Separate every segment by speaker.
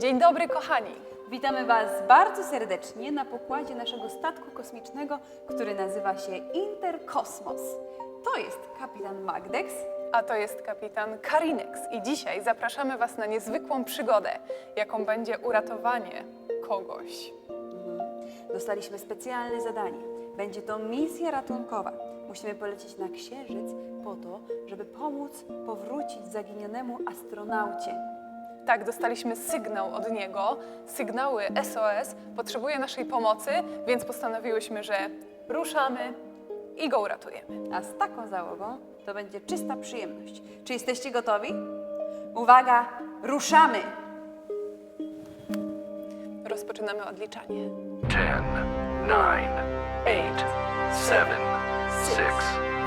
Speaker 1: Dzień dobry, kochani.
Speaker 2: Witamy Was bardzo serdecznie na pokładzie naszego statku kosmicznego, który nazywa się Interkosmos. To jest kapitan Magdex.
Speaker 1: A to jest kapitan Karinex i dzisiaj zapraszamy Was na niezwykłą przygodę, jaką będzie uratowanie kogoś.
Speaker 2: Dostaliśmy specjalne zadanie. Będzie to misja ratunkowa. Musimy polecieć na Księżyc po to, żeby pomóc powrócić zaginionemu astronaucie.
Speaker 1: Tak, dostaliśmy sygnał od niego, sygnały SOS, potrzebuje naszej pomocy, więc postanowiłyśmy, że ruszamy i go uratujemy.
Speaker 2: A z taką załogą to będzie czysta przyjemność. Czy jesteście gotowi? Uwaga, ruszamy!
Speaker 1: Rozpoczynamy odliczanie.
Speaker 3: 10, 9, 8, 7, 6,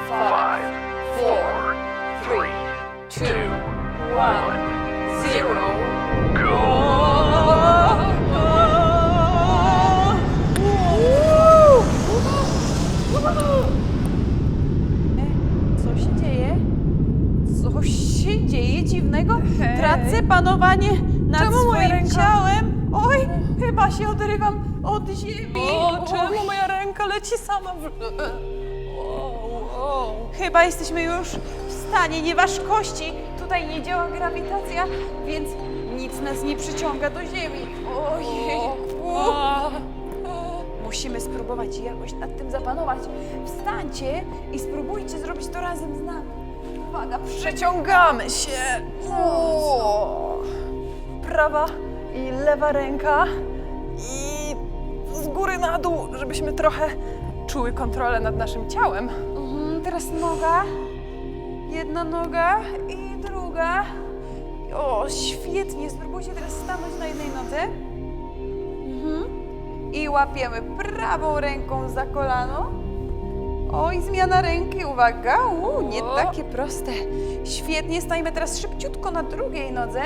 Speaker 3: 5, 4, 3, 2, 1, go!
Speaker 2: Co się dzieje? Co się dzieje dziwnego?
Speaker 1: Hej.
Speaker 2: Tracę panowanie nad
Speaker 1: Czemu moja
Speaker 2: swoim
Speaker 1: ręka?
Speaker 2: ciałem. Oj, chyba się odrywam od ziemi.
Speaker 1: O, czemu moja ręka leci sama w... O, o.
Speaker 2: Chyba jesteśmy już w stanie nieważkości. Tutaj nie działa grawitacja, więc nic nas nie przyciąga do ziemi. Ojej.
Speaker 1: A.
Speaker 2: Musimy spróbować jakoś nad tym zapanować. Wstańcie i spróbujcie zrobić to razem z nami. Uwaga, prze...
Speaker 1: Przeciągamy się. O. Prawa i lewa ręka i z góry na dół, żebyśmy trochę czuły kontrolę nad naszym ciałem.
Speaker 2: Mhm, teraz noga. Jedna noga i druga. O, świetnie. Spróbujcie teraz stanąć na jednej nodze. Mhm. I łapiemy prawą ręką za kolano. O, i zmiana ręki. Uwaga. U, nie
Speaker 1: O.
Speaker 2: takie proste. Świetnie. Stajemy teraz szybciutko na drugiej nodze.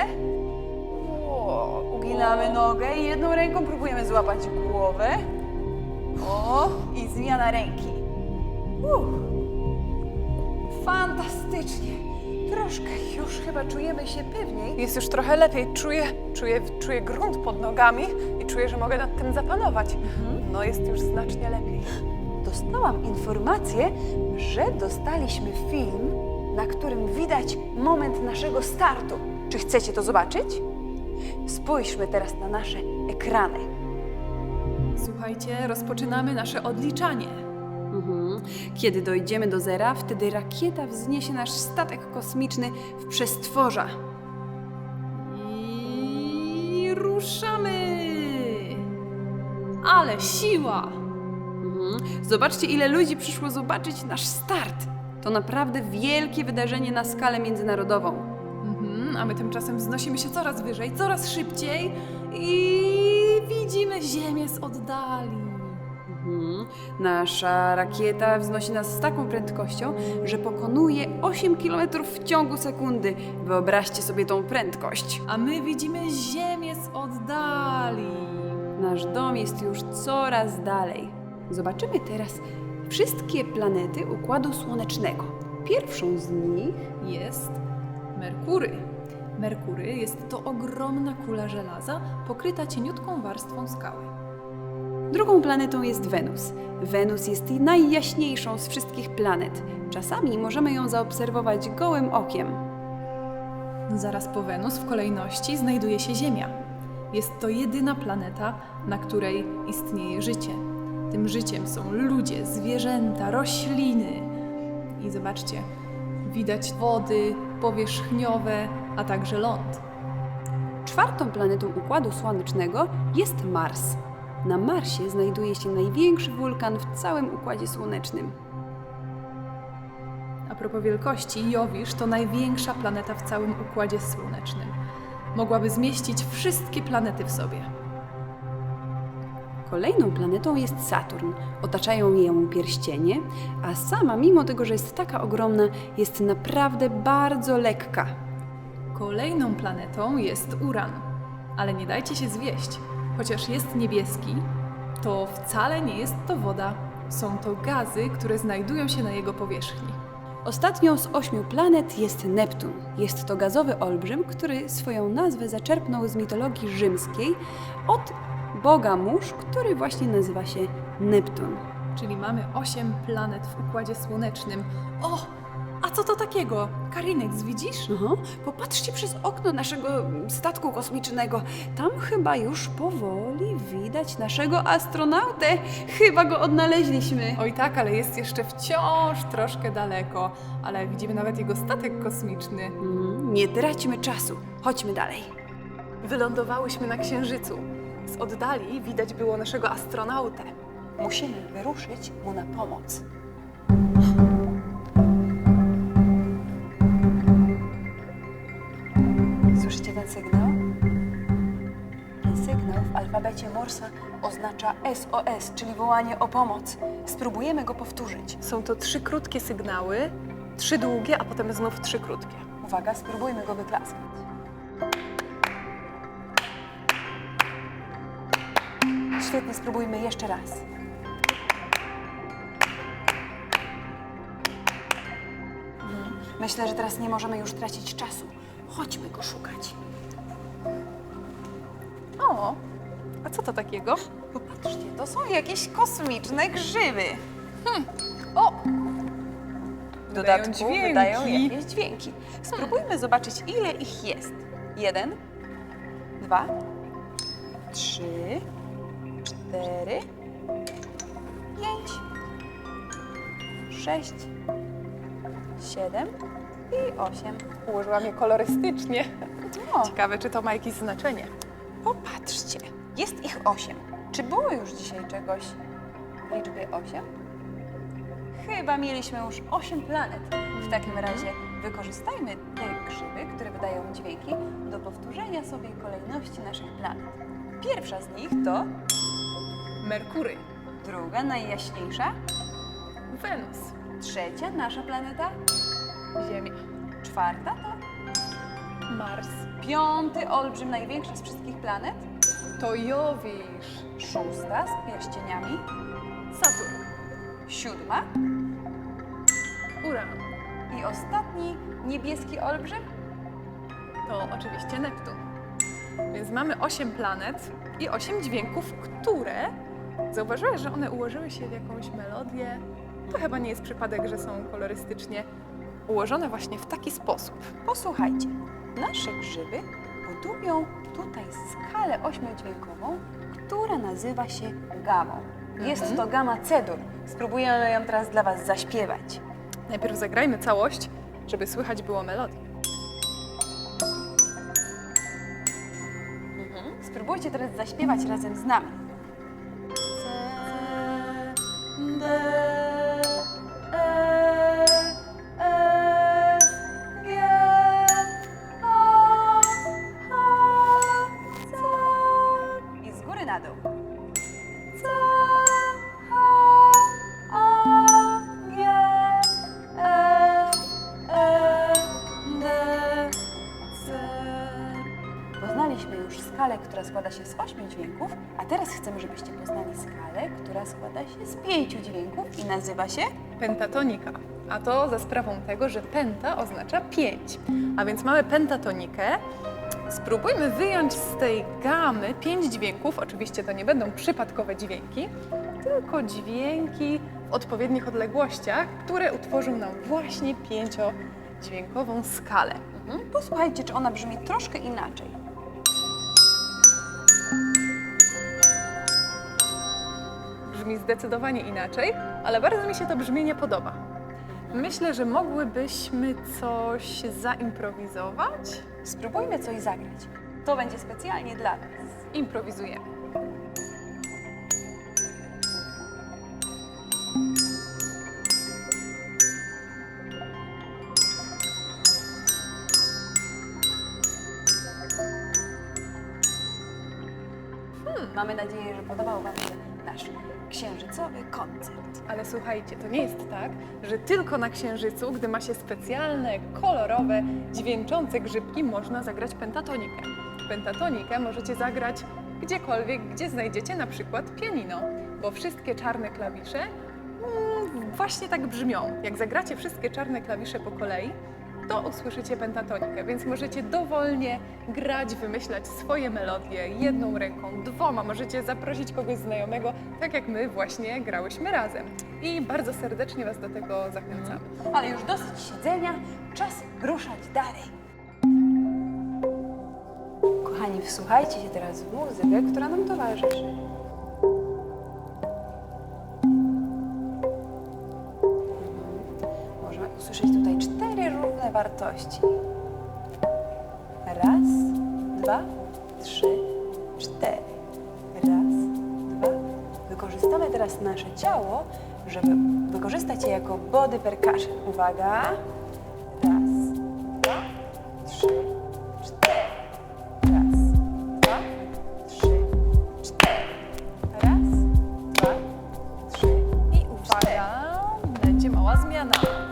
Speaker 2: O, uginamy nogę i jedną ręką próbujemy złapać głowę. O, i zmiana ręki. Uff. Fantastycznie. Troszkę już chyba czujemy się pewniej.
Speaker 1: Jest już trochę lepiej. Czuję, czuję, czuję grunt pod nogami i czuję, że mogę nad tym zapanować. No jest już znacznie lepiej.
Speaker 2: Dostałam informację, że dostaliśmy film, na którym widać moment naszego startu. Czy chcecie to zobaczyć? Spójrzmy teraz na nasze ekrany.
Speaker 1: Słuchajcie, rozpoczynamy nasze odliczanie.
Speaker 2: Mhm. Kiedy dojdziemy do zera, wtedy rakieta wzniesie nasz statek kosmiczny w przestworza.
Speaker 4: I ruszamy! Ale siła!
Speaker 2: Mhm. Zobaczcie, ile ludzi przyszło zobaczyć nasz start. To naprawdę wielkie wydarzenie na skalę międzynarodową.
Speaker 4: Mhm, a my tymczasem wznosimy się coraz wyżej, coraz szybciej i widzimy Ziemię z oddali.
Speaker 2: Mhm. Nasza rakieta wznosi nas z taką prędkością, że pokonuje 8 km w ciągu sekundy. Wyobraźcie sobie tą prędkość.
Speaker 4: A my widzimy Ziemię z oddali.
Speaker 2: Nasz dom jest już coraz dalej. Zobaczymy teraz wszystkie planety Układu Słonecznego. Pierwszą z nich
Speaker 4: Jest Merkury. Merkury jest to ogromna kula żelaza pokryta cieniutką warstwą skały.
Speaker 2: Drugą planetą jest Wenus. Wenus jest najjaśniejszą z wszystkich planet. Czasami możemy ją zaobserwować gołym okiem.
Speaker 4: Zaraz po Wenus w kolejności znajduje się Ziemia. Jest to jedyna planeta, na której istnieje życie. Tym życiem są ludzie, zwierzęta, rośliny. I zobaczcie, widać wody powierzchniowe, a także ląd.
Speaker 2: Czwartą planetą Układu Słonecznego jest Mars. Na Marsie znajduje się największy wulkan w całym Układzie Słonecznym.
Speaker 4: A propos wielkości, Jowisz to największa planeta w całym Układzie Słonecznym. Mogłaby zmieścić wszystkie planety w sobie.
Speaker 2: Kolejną planetą jest Saturn. Otaczają ją pierścienie, a sama, mimo tego, że jest taka ogromna, jest naprawdę bardzo lekka.
Speaker 4: Kolejną planetą jest Uran. Ale nie dajcie się zwieść. Chociaż jest niebieski, to wcale nie jest to woda. Są to gazy, które znajdują się na jego powierzchni.
Speaker 2: Ostatnią z ośmiu planet jest Neptun. Jest to gazowy olbrzym, który swoją nazwę zaczerpnął z mitologii rzymskiej od boga mórz, który właśnie nazywa się Neptun.
Speaker 4: Czyli mamy 8 planet w Układzie Słonecznym. O! A co to takiego? Karinek, widzisz?
Speaker 2: Aha, popatrzcie przez okno naszego statku kosmicznego. Tam chyba już powoli widać naszego astronautę. Chyba go odnaleźliśmy.
Speaker 4: Oj tak, ale jest jeszcze wciąż troszkę daleko. Ale widzimy nawet jego statek kosmiczny.
Speaker 2: Mm, Nie traćmy czasu. Chodźmy dalej.
Speaker 1: Wylądowałyśmy na Księżycu. Z oddali widać było naszego astronautę.
Speaker 2: Musimy wyruszyć mu na pomoc. Słyszycie ten sygnał? Ten sygnał w alfabecie Morsa oznacza SOS, czyli wołanie o pomoc. Spróbujemy go powtórzyć.
Speaker 1: Są to trzy krótkie sygnały, trzy długie, a potem znów trzy krótkie.
Speaker 2: Uwaga, spróbujmy go wyklaskać. Świetnie, spróbujmy jeszcze raz. Mhm. Myślę, że teraz nie możemy już tracić czasu. Chodźmy go szukać.
Speaker 1: O, a co to takiego?
Speaker 2: Popatrzcie, to są jakieś kosmiczne grzyby.
Speaker 1: O,
Speaker 2: W
Speaker 1: Wydają
Speaker 2: dodatku
Speaker 1: dźwięki.
Speaker 2: wydają jakieś dźwięki. Spróbujmy zobaczyć, ile ich jest. Jeden, dwa, trzy, cztery, pięć, sześć, siedem i osiem.
Speaker 1: ułożyłam je kolorystycznie.
Speaker 2: O,
Speaker 1: Ciekawe, czy to ma jakieś znaczenie.
Speaker 2: popatrzcie, jest ich osiem. Czy było już dzisiaj czegoś w liczbie osiem? Chyba mieliśmy już osiem planet. W takim razie wykorzystajmy te grzyby, które wydają dźwięki, do powtórzenia sobie kolejności naszych planet. Pierwsza z nich to
Speaker 4: Merkury,
Speaker 2: druga, najjaśniejsza,
Speaker 4: Wenus,
Speaker 2: trzecia, nasza planeta,
Speaker 1: Ziemia,
Speaker 2: czwarta to
Speaker 1: Mars,
Speaker 2: piąty, olbrzym, największa z wszystkich planet,
Speaker 1: to Jowisz,
Speaker 2: szósta z pierścieniami,
Speaker 1: Saturn,
Speaker 2: siódma
Speaker 1: Uran.
Speaker 2: i ostatni, niebieski olbrzym,
Speaker 1: To oczywiście Neptun. Więc mamy 8 planet i 8 dźwięków, które zauważyłeś, że one ułożyły się w jakąś melodię. To chyba nie jest przypadek, że są kolorystycznie ułożone właśnie w taki sposób.
Speaker 2: Posłuchajcie, nasze grzyby budują tutaj skalę ośmiodźwiękową, która nazywa się gamą. Jest to gama cedur. Spróbujemy ją teraz dla Was zaśpiewać.
Speaker 1: Najpierw zagrajmy całość, żeby słychać było melodię.
Speaker 2: Spróbujcie teraz zaśpiewać razem z nami. I która składa się z ośmiu dźwięków, a teraz chcemy, żebyście poznali skalę, która składa się z pięciu dźwięków i nazywa się
Speaker 1: Pentatonika. A to za sprawą tego, że penta oznacza 5. A więc mamy pentatonikę. Spróbujmy wyjąć z tej gamy 5 dźwięków. Oczywiście to nie będą przypadkowe dźwięki, tylko dźwięki w odpowiednich odległościach, które utworzą nam właśnie pięciodźwiękową skalę.
Speaker 2: Mhm. Posłuchajcie, czy ona brzmi troszkę inaczej.
Speaker 1: Brzmi zdecydowanie inaczej, ale bardzo mi się to brzmienie podoba. Myślę, że mogłybyśmy coś zaimprowizować.
Speaker 2: Spróbujmy coś zagrać. To będzie specjalnie dla Was.
Speaker 1: Improwizujemy.
Speaker 2: Mamy nadzieję, że podobał Wam się nasz księżycowy koncert.
Speaker 1: Ale słuchajcie, to nie jest tak, że tylko na Księżycu, gdy ma się specjalne, kolorowe, dźwięczące grzybki, można zagrać pentatonikę. Pentatonikę możecie zagrać gdziekolwiek, gdzie znajdziecie na przykład pianino, bo wszystkie czarne klawisze mm, właśnie tak brzmią. Jak zagracie wszystkie czarne klawisze po kolei, to usłyszycie pentatonikę, więc możecie dowolnie grać, wymyślać swoje melodie jedną ręką, dwoma. Możecie zaprosić kogoś znajomego, tak jak my właśnie grałyśmy razem. I bardzo serdecznie Was do tego zachęcamy.
Speaker 2: Ale już dosyć siedzenia, czas ruszać dalej. Kochani, wsłuchajcie się teraz w muzykę, która nam towarzyszy. Wartości. Raz, dwa, trzy, cztery. Raz, dwa. Wykorzystamy teraz nasze ciało, żeby wykorzystać je jako body percussion. Uwaga. Raz, dwa, trzy, cztery. Raz, dwa, trzy, cztery. Raz, dwa, trzy
Speaker 1: I uwaga, będzie mała zmiana.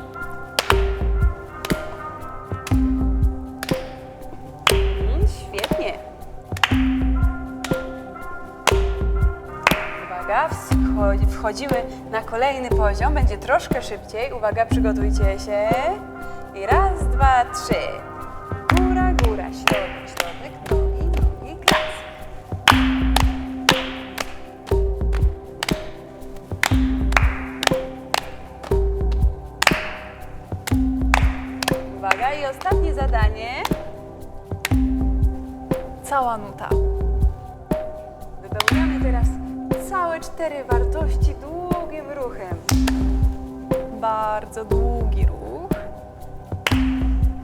Speaker 2: Wchodzimy na kolejny poziom, będzie troszkę szybciej. Uwaga, przygotujcie się. I raz, dwa, trzy. Góra, góra, środek, środek, nogi, nogi, klas. Uwaga, i ostatnie zadanie.
Speaker 1: Cała nuta.
Speaker 2: Wypełniamy teraz całe cztery wartości długim ruchem.
Speaker 1: Bardzo długi ruch.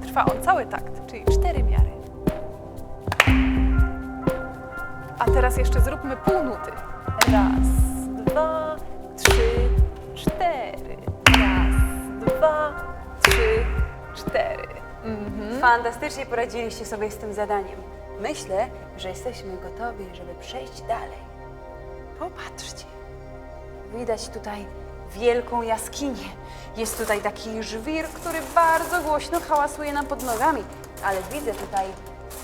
Speaker 1: Trwa on cały takt, czyli cztery miary. A teraz jeszcze zróbmy pół nuty. Raz, dwa, trzy, cztery. Raz, dwa, trzy, cztery. Mhm.
Speaker 2: Fantastycznie poradziliście sobie z tym zadaniem. Myślę, że jesteśmy gotowi, żeby przejść dalej. Popatrzcie. Widać tutaj wielką jaskinię. Jest tutaj taki żwir, który bardzo głośno hałasuje nam pod nogami, ale widzę tutaj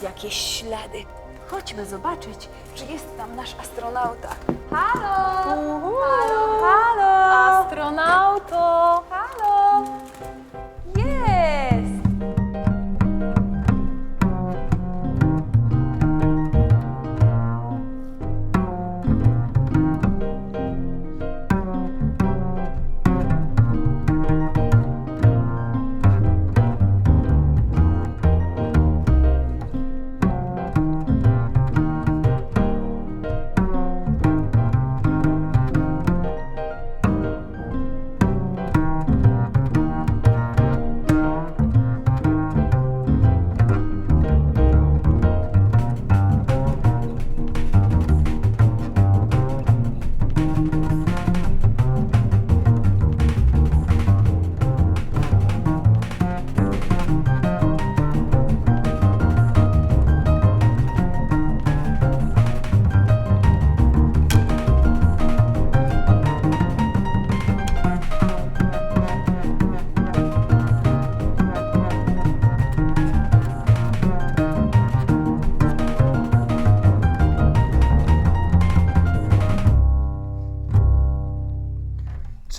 Speaker 2: jakieś ślady. Chodźmy zobaczyć, czy jest tam nasz astronauta. Halo! Halo, halo!
Speaker 1: Astronauto!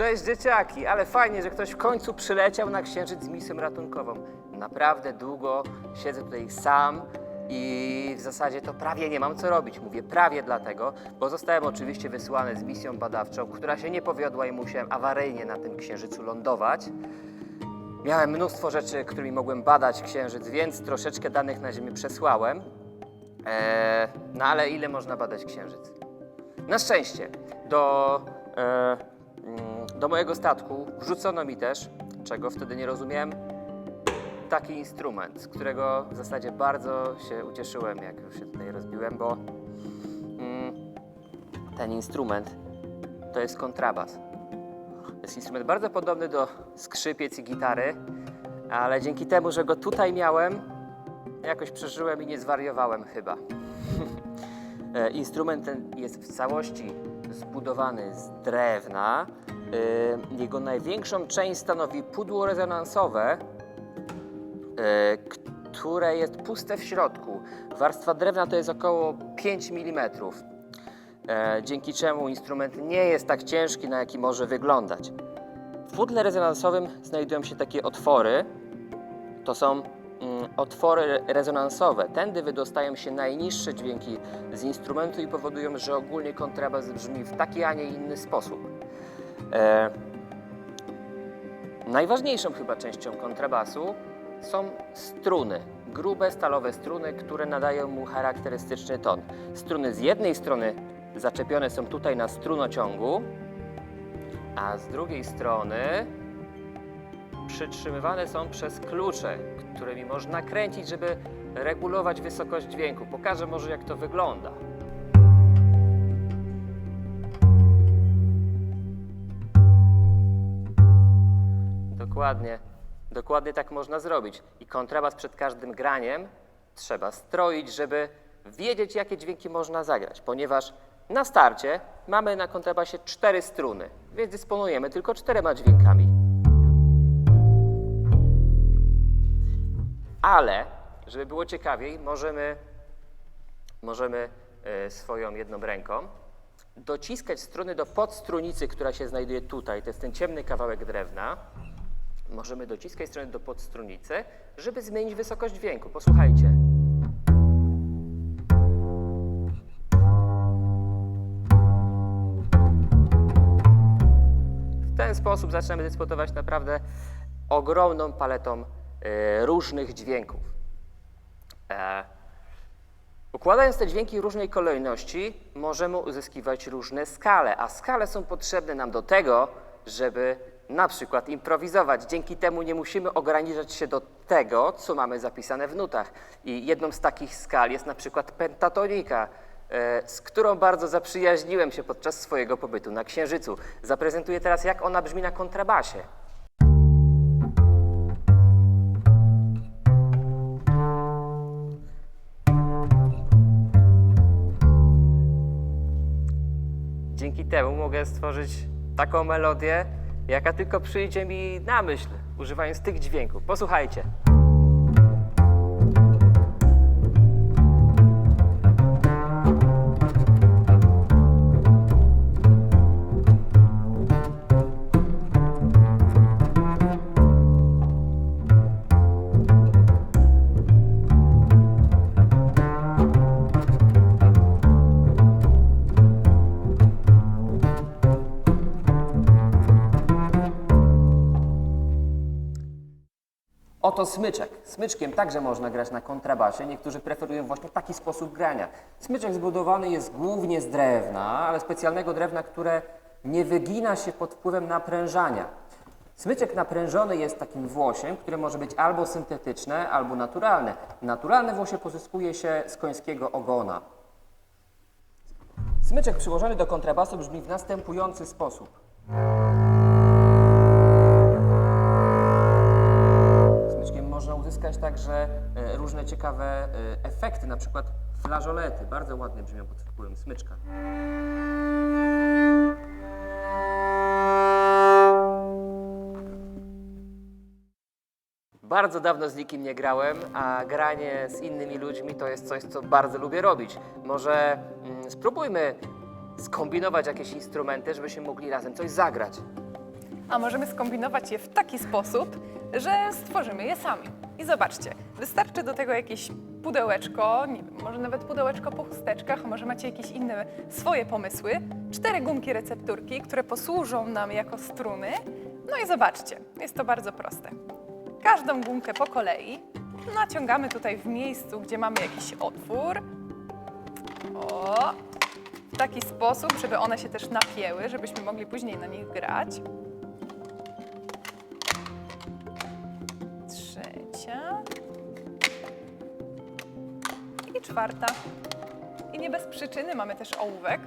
Speaker 5: Cześć dzieciaki, ale fajnie, że ktoś w końcu przyleciał na księżyc z misją ratunkową. Naprawdę długo siedzę tutaj sam i w zasadzie to prawie nie mam co robić. Mówię prawie dlatego, bo zostałem oczywiście wysłany z misją badawczą, która się nie powiodła i musiałem awaryjnie na tym księżycu lądować. Miałem mnóstwo rzeczy, którymi mogłem badać księżyc, więc troszeczkę danych na Ziemię przesłałem. Eee, no ale ile można badać księżyc? Na szczęście do, e, mm, do mojego statku wrzucono mi też, czego wtedy nie rozumiałem, taki instrument, z którego w zasadzie bardzo się ucieszyłem, jak już się tutaj rozbiłem, bo mm, ten instrument to jest kontrabas. To jest instrument bardzo podobny do skrzypiec i gitary, ale dzięki temu, że go tutaj miałem, jakoś przeżyłem i nie zwariowałem chyba. E, Instrument ten jest w całości zbudowany z drewna. E, Jego największą część stanowi pudło rezonansowe, e, które jest puste w środku. Warstwa drewna to jest około 5 mm. e, dzięki czemu instrument nie jest tak ciężki, na jaki może wyglądać. W pudle rezonansowym znajdują się takie otwory. To są mm, otwory rezonansowe. Tędy wydostają się najniższe dźwięki z instrumentu i powodują, że ogólnie kontrabas brzmi w taki, a nie inny sposób. E, najważniejszą chyba częścią kontrabasu są struny. Grube, stalowe struny, które nadają mu charakterystyczny ton. Struny z jednej strony zaczepione są tutaj na strunociągu, a z drugiej strony przytrzymywane są przez klucze, którymi można kręcić, żeby regulować wysokość dźwięku. Pokażę może jak to wygląda. Dokładnie. Dokładnie tak można zrobić. I kontrabas przed każdym graniem trzeba stroić, żeby wiedzieć, jakie dźwięki można zagrać, ponieważ na starcie mamy na kontrabasie cztery struny, więc dysponujemy tylko czterema dźwiękami. Ale, żeby było ciekawiej, możemy, możemy e, swoją jedną ręką dociskać struny do podstrunicy, która się znajduje tutaj. To jest ten ciemny kawałek drewna. Możemy dociskać struny do podstrunicy, żeby zmienić wysokość dźwięku. Posłuchajcie. W ten sposób zaczynamy dysponować naprawdę ogromną paletą e, różnych dźwięków. E, układając te dźwięki różnej kolejności, możemy uzyskiwać różne skale, a skale są potrzebne nam do tego, żeby na przykład improwizować. Dzięki temu nie musimy ograniczać się do tego, co mamy zapisane w nutach. I jedną z takich skal jest na przykład pentatonika, e, z którą bardzo zaprzyjaźniłem się podczas swojego pobytu na Księżycu. Zaprezentuję teraz, jak ona brzmi na kontrabasie. Dzięki temu mogę stworzyć taką melodię, jaka tylko przyjdzie mi na myśl, używając tych dźwięków. Posłuchajcie. Oto smyczek. Smyczkiem także można grać na kontrabasie. Niektórzy preferują właśnie taki sposób grania. Smyczek zbudowany jest głównie z drewna, ale specjalnego drewna, które nie wygina się pod wpływem naprężania. Smyczek naprężony jest takim włosiem, które może być albo syntetyczne, albo naturalne. Naturalne włosie pozyskuje się z końskiego ogona. Smyczek przyłożony do kontrabasu brzmi w następujący sposób. Uzyskać także e, różne ciekawe e, efekty, na przykład flażolety. Bardzo ładnie brzmią pod wpływem smyczka. Bardzo dawno z nikim nie grałem, a granie z innymi ludźmi to jest coś, co bardzo lubię robić. Może mm, spróbujmy skombinować jakieś instrumenty, żebyśmy mogli razem coś zagrać.
Speaker 1: A możemy skombinować je w taki sposób, że stworzymy je sami. I zobaczcie, wystarczy do tego jakieś pudełeczko, wiem, może nawet pudełeczko po chusteczkach, może macie jakieś inne swoje pomysły, cztery gumki recepturki, które posłużą nam jako struny. No i zobaczcie, jest to bardzo proste. Każdą gumkę po kolei naciągamy tutaj w miejscu, gdzie mamy jakiś otwór. O, w taki sposób, żeby one się też napięły, żebyśmy mogli później na nich grać. I czwarta. I nie bez przyczyny mamy też ołówek,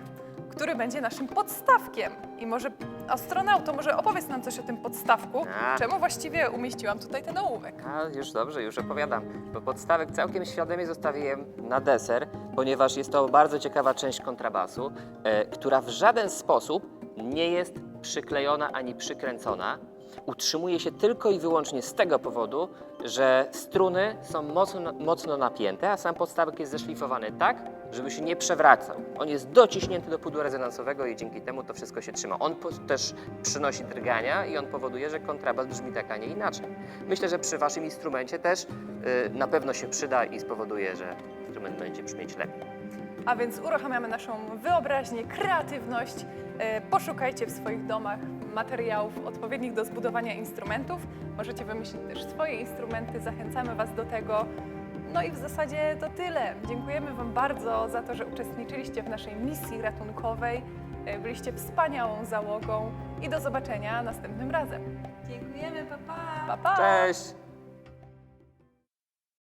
Speaker 1: który będzie naszym podstawkiem. I może astronauto, może opowiedz nam coś o tym podstawku.
Speaker 5: A.
Speaker 1: Czemu właściwie umieściłam tutaj ten ołówek?
Speaker 5: A, już dobrze, już opowiadam. Bo podstawek całkiem świadomie zostawiłem na deser, ponieważ jest to bardzo ciekawa część kontrabasu, e, która w żaden sposób nie jest przyklejona ani przykręcona. Utrzymuje się tylko i wyłącznie z tego powodu, że struny są mocno, mocno napięte, a sam podstawek jest zeszlifowany tak, żeby się nie przewracał. On jest dociśnięty do pudła rezonansowego i dzięki temu to wszystko się trzyma. On też przynosi drgania i on powoduje, że kontrabas brzmi tak, a nie inaczej. Myślę, że przy waszym instrumencie też y, na pewno się przyda i spowoduje, że instrument będzie brzmieć lepiej.
Speaker 1: A więc uruchamiamy naszą wyobraźnię, kreatywność. E, Poszukajcie w swoich domach materiałów odpowiednich do zbudowania instrumentów. Możecie wymyślić też swoje instrumenty, zachęcamy Was do tego. No i w zasadzie to tyle. Dziękujemy Wam bardzo za to, że uczestniczyliście w naszej misji ratunkowej. E, Byliście wspaniałą załogą i do zobaczenia następnym razem.
Speaker 2: Dziękujemy, papa.
Speaker 1: Pa, pa!
Speaker 5: Cześć!